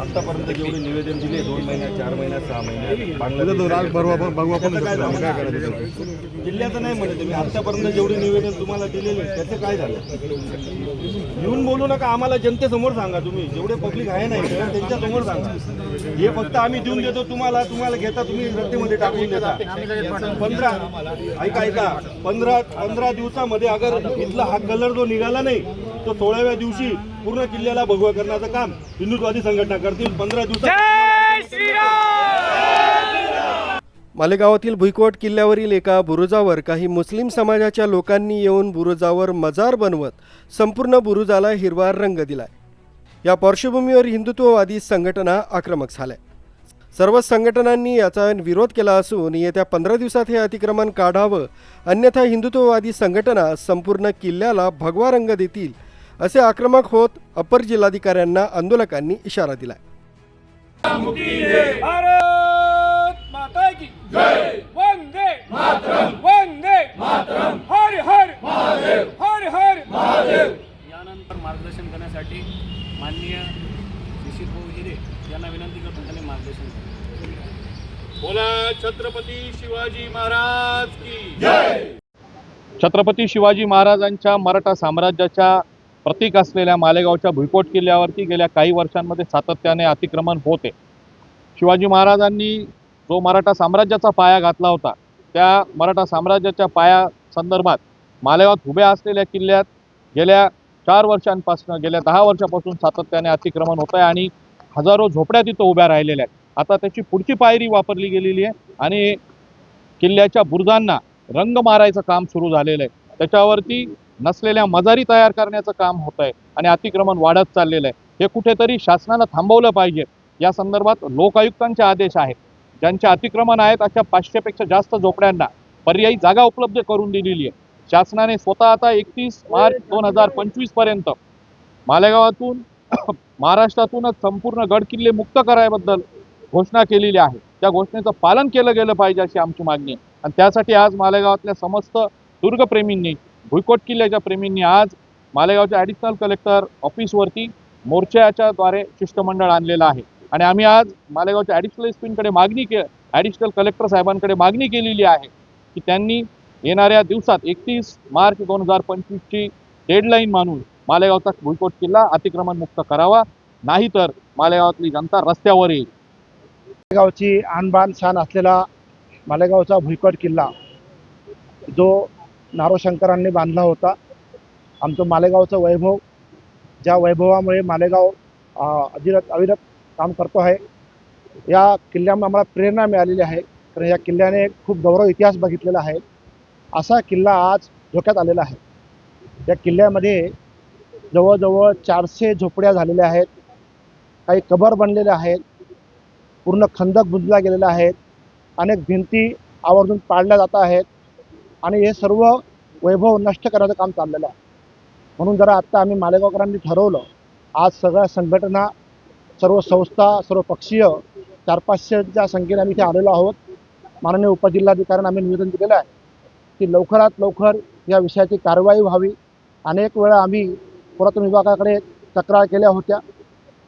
आतापर्यंत जेवढे निवेदन दिले दोन महिन्यात चार महिन्यात सहा महिन्यात बांगलादेश जिल्ह्याचं नाही म्हणत मी. आतापर्यंत जेवढे निवेदन तुम्हाला दिलेले त्याचं काय झालं? येऊन बोलू नका आम्हाला जनतेसमोर सांगा तुम्ही. जेवढे पब्लिक आहे ना इथे त्यांच्यासमोर सांगा. हे फक्त आम्ही देऊन देतो तुम्हाला तुम्हाला घेता तुम्ही रद्दीमध्ये टाकून देता. पंधरा ऐका ऐका. पंधरा पंधरा दिवसामध्ये अगर इथला हा कलर जो निघाला नाही तो सोळाव्या दिवशी पूर्ण किल्ल्याला भगवा करण्याचं काम हिंदुत्वादी संघटना करतील. पंधरा दिवसात मालेगावातील भुईकोट किल्ल्यावरील एका बुरुजावर काही मुस्लिम समाजाच्या लोकांनी येऊन बुरुजावर मजार बनवत संपूर्ण बुरुजाला हिरवा रंग दिलाय. या पार्श्वभूमीवर हिंदुत्ववादी संघटना आक्रमक झाल्या. सर्व संघटनांनी याचा विरोध केला असून येत्या पंधरा दिवसात हे अतिक्रमण काढावं अन्यथा हिंदुत्ववादी संघटना संपूर्ण किल्ल्याला भगवा रंग देतील असे आक्रमक होत अपर जिल्हाधिकाऱ्यांना आंदोलकांनी इशारा दिलाय. भारत माता की जय. वंदे मातरम. वंदे मातरम. हर हर महादेव. हर हर महादेव. यानंतर मार्गदर्शन करण्यासाठी माननीय शिशिर भाऊ हिरे यांना विनंती करतो त्यांनी मार्गदर्शन. बोला छत्रपती शिवाजी महाराज की छत्रपती शिवाजी महाराजांच्या मराठा साम्राज्याच्या प्रतीक असलेल्या मालेगावच्या भुईकोट किल्ल्यावरती गेल्या काही वर्षांमध्ये सातत्याने अतिक्रमण होते शिवाजी महाराजांनी जो मराठा साम्राज्याचा पाया घातला होता त्या मराठा साम्राज्याच्या पाया संदर्भात मालेगावात उभ्या असलेल्या किल्ल्यात गेल्या चार वर्षांपासून गेल्या दहा वर्षापासून सातत्याने अतिक्रमण होत आहे आणि हजारो झोपड्या तिथं उभ्या राहिलेल्या आहेत. आता त्याची पुढची पायरी वापरली गेलेली आहे आणि किल्ल्याच्या बुरुजांना रंग मारायचं काम सुरू झालेलं आहे. त्याच्यावरती नसलेल्या मजारी तयार करण्याचं काम होत आहे आणि अतिक्रमण वाढत चाललेलं आहे. हे कुठेतरी शासनानं थांबवलं पाहिजे. या संदर्भात लोकायुक्तांचे आदेश आहेत. ज्यांचे अतिक्रमण आहेत अशा पाचशेपेक्षा जास्त झोपड्यांना पर्यायी जागा उपलब्ध करून दिलेली आहे. शासनाने स्वतः आता एकतीस मार्च दोन हजार पंचवीसपर्यंत मालेगावातून महाराष्ट्रातूनच संपूर्ण गड किल्ले मुक्त करायबद्दल घोषणा केलेली आहे. त्या घोषणेचं पालन केलं गेलं पाहिजे अशी आमची मागणी आहे. आणि त्यासाठी आज मालेगावातल्या समस्त दुर्गप्रेमींनी भुईकोट किल्ल्याच्या प्रेमींनी आज मालेगावच्या ॲडिशनल कलेक्टर ऑफिसवरती मोर्चाच्याद्वारे शिष्टमंडळ आणलेलं आहे. आणि आम्ही आज मालेगावच्या ॲडिशनल एस मागणी के ॲडिशनल कलेक्टर साहेबांकडे मागणी केलेली आहे की त्यांनी येणाऱ्या दिवसात एकतीस मार्च दोन हजार पंचवीसची डेडलाईन मानून मालेगावचा भुईकोट किल्ला अतिक्रमण मुक्त करावा. नाहीतर मालेगावातली जनता रस्त्यावर येईल. मालेगावची आणबाण छान असलेला मालेगावचा भुईकोट किल्ला जो नारोशंकरांनी बांधला होता. आमचं मालेगावचं वैभव ज्या वैभवामुळे मालेगाव अं, अविरत अविरत काम करतो आहे. या किल्ल्यामुळे आम्हाला प्रेरणा मिळालेली आहे. कारण या किल्ल्याने खूप गौरव इतिहास बघितलेला आहे. असा किल्ला आज धोक्यात आलेला आहे. या किल्ल्यामध्ये जवळजवळ चारशे झोपड्या झालेल्या आहेत. काही कबर बनलेल्या आहेत. पूर्ण खंदक बुजला गेलेला आहेत अनेक भिंती आवर्जून पाडल्या जात आहेत. आणि हे सर्व वैभव नष्ट करायचं काम चाललेलं आहे. म्हणून जरा आत्ता आम्ही मालेगावकरांनी ठरवलं आज सगळ्या संघटना सर्व संस्था सर्व पक्षीय चार पाचशेच्या संख्येने आम्ही इथे आलेलो आहोत. माननीय उपजिल्हाधिकाऱ्यांना आम्ही निवेदन दिलेलं आहे की लवकरात लवकर या विषयाची कारवाई व्हावी. अनेक वेळा आम्ही पुरातन विभागाकडे तक्रार केल्या होत्या.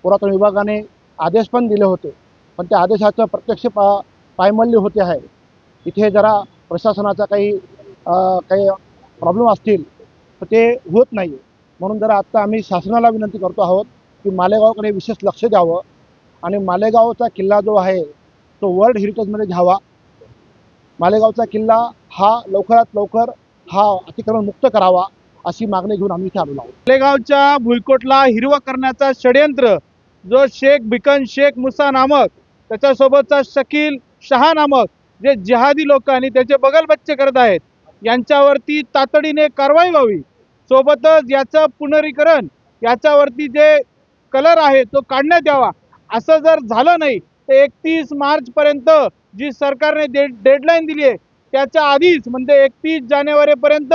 पुरातन विभागाने आदेश पण दिले होते पण त्या आदेशाचं प्रत्यक्ष पा पायमल्य होते आहे. इथे जरा प्रशासनाचा काही काही प्रॉब्लेम असतील तर ते होत नाही म्हणून जरा आत्ता आम्ही शासनाला विनंती करतो आहोत की मालेगावकडे विशेष लक्ष द्यावं आणि मालेगावचा किल्ला जो आहे तो वर्ल्ड हेरिटेजमध्ये घ्यावा. मालेगावचा किल्ला हा लवकरात लवकर हा अतिक्रमण मुक्त करावा अशी मागणी घेऊन आम्ही इथे आलेलो आहोत. मालेगावच्या भुईकोटला हिरवं करण्याचा षडयंत्र जो शेख बिकन शेख मुसा नामक त्याच्यासोबतचा शकील शहा नामक जे जिहादी लोक आणि त्याचे बगल बच्चे करत आहेत यांच्यावरती तातडीने कारवाई व्हावी. सोबतच याचं पुनरीकरण याच्यावरती जे कलर आहे तो काढण्यात यावा. असं जर झालं नाही तर एकतीस मार्चपर्यंत जी सरकारने डेड डेडलाईन दिली आहे त्याच्या आधीच म्हणजे एकतीस जानेवारीपर्यंत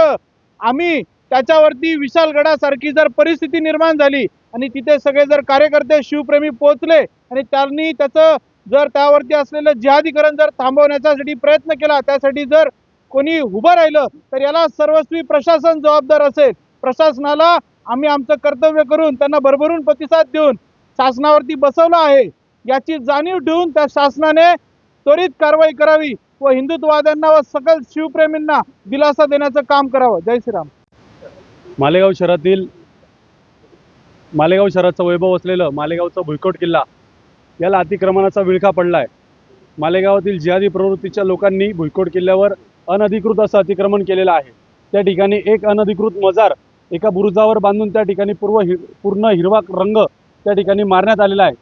आम्ही त्याच्यावरती विशालगडासारखी जर परिस्थिती निर्माण झाली आणि तिथे सगळे जर कार्यकर्ते शिवप्रेमी पोहोचले आणि त्यांनी त्याचं जर त्यावरती असलेलं जिहादीकरण जर थांबवण्यासाठी प्रयत्न केला त्यासाठी जर कोणी उभं राहिलं तर याला सर्वस्वी प्रशासन जबाबदार असेल. प्रशासनाला आम्ही आमचं कर्तव्य करून त्यांना भरभरून प्रतिसाद देऊन शासनावरती बसवलं आहे. याची जाणीव ठेवून त्या शासनाने त्वरित कारवाई करावी व हिंदुत्ववाद्यांना व सकल शिवप्रेमींना दिलासा देण्याचं काम करावं. जय श्रीराम. मालेगाव शहरातील मालेगाव शहराचं वैभव असलेलं मालेगावचा भुईकोट किल्ला याला अतिक्रमणाचा विळखा पडला आहे मालेगावातील जिहादी प्रवृत्तीच्या लोकांनी भुईकोट किल्ल्यावर अनधिकृत असं अतिक्रमण केलेलं आहे. त्या ठिकाणी एक अनधिकृत मजार एका बुरुजावर बांधून त्या ठिकाणी पूर्व हि पूर्ण हिरवा रंग त्या ठिकाणी मारण्यात आलेला आहे.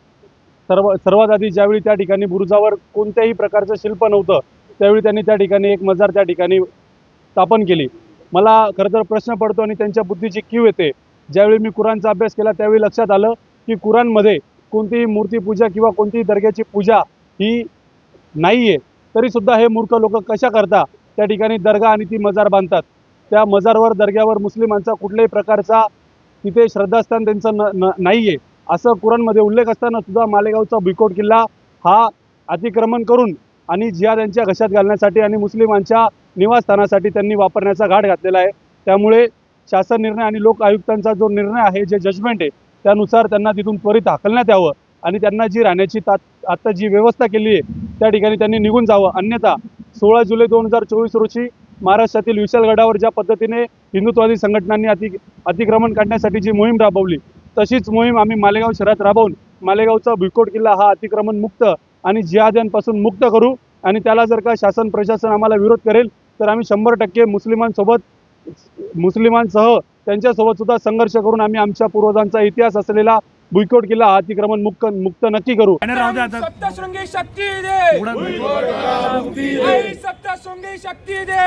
सर्व सर्वात आधी ज्यावेळी त्या ठिकाणी बुरुजावर कोणत्याही प्रकारचं शिल्प नव्हतं त्यावेळी त्यांनी त्या ठिकाणी एक मजार त्या ठिकाणी स्थापन केली. मला खरं तर प्रश्न पडतो आणि त्यांच्या बुद्धीची कीव येते. ज्यावेळी मी कुराणचा अभ्यास केला त्यावेळी लक्षात आलं की कुराणमध्ये कोणतीही मूर्तीपूजा किंवा कोणतीही दर्ग्याची पूजा ही नाही आहे तरीसुद्धा हे मूर्ख लोक कशा करता? त्या ठिकाणी दर्गा आणि ती मजार बांधतात. त्या मजारवर दर्ग्यावर मुस्लिमांचा कुठल्याही प्रकारचा तिथे श्रद्धास्थान त्यांचं न न नाही आहे असं कुराणमध्ये उल्लेख असताना सुद्धा मालेगावचा बिकोट किल्ला हा अतिक्रमण करून आणि जिहाद यांच्या घशात घालण्यासाठी आणि मुस्लिमांच्या निवासस्थानासाठी त्यांनी वापरण्याचा घाट घातलेला आहे. त्यामुळे शासन निर्णय आणि लोक आयुक्तांचा जो निर्णय आहे जे जजमेंट आहे त्यानुसार त्यांना तिथून त्वरित हाकलण्यात यावं आणि त्यांना जी राहण्याची तात आता जी व्यवस्था केली आहे त्या ठिकाणी त्यांनी निघून जावं. अन्यथा सोळा जुलै दोन हजार चोवीस रोजी महाराष्ट्रातील विशालगडावर ज्या पद्धतीने हिंदुत्ववादी संघटनांनी अति अतिक्रमण काढण्यासाठी जी मोहीम राबवली तशीच मोहीम आम्ही मालेगाव शहरात राबवून मालेगावचा भुईकोट किल्ला हा अतिक्रमण मुक्त आणि जिहाद्यांपासून मुक्त करू आणि त्याला जर का शासन प्रशासन आम्हाला विरोध करेल तर आम्ही शंभर टक्के मुस्लिमांसोबत मुस्लिमांसह त्यांच्यासोबत सुद्धा संघर्ष करून आम्ही आमच्या पूर्वजांचा इतिहास असलेला भुईकोट किल्ला हा अतिक्रमण मुक्त मुक्त नक्की करू. सप्तशृंगी शक्ती दे. सप्तशृंगी शक्ती दे.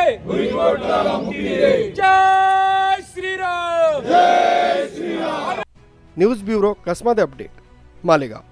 जय श्रीराम. न्यूज ब्युरो कसमाद अपडेट मालेगाव.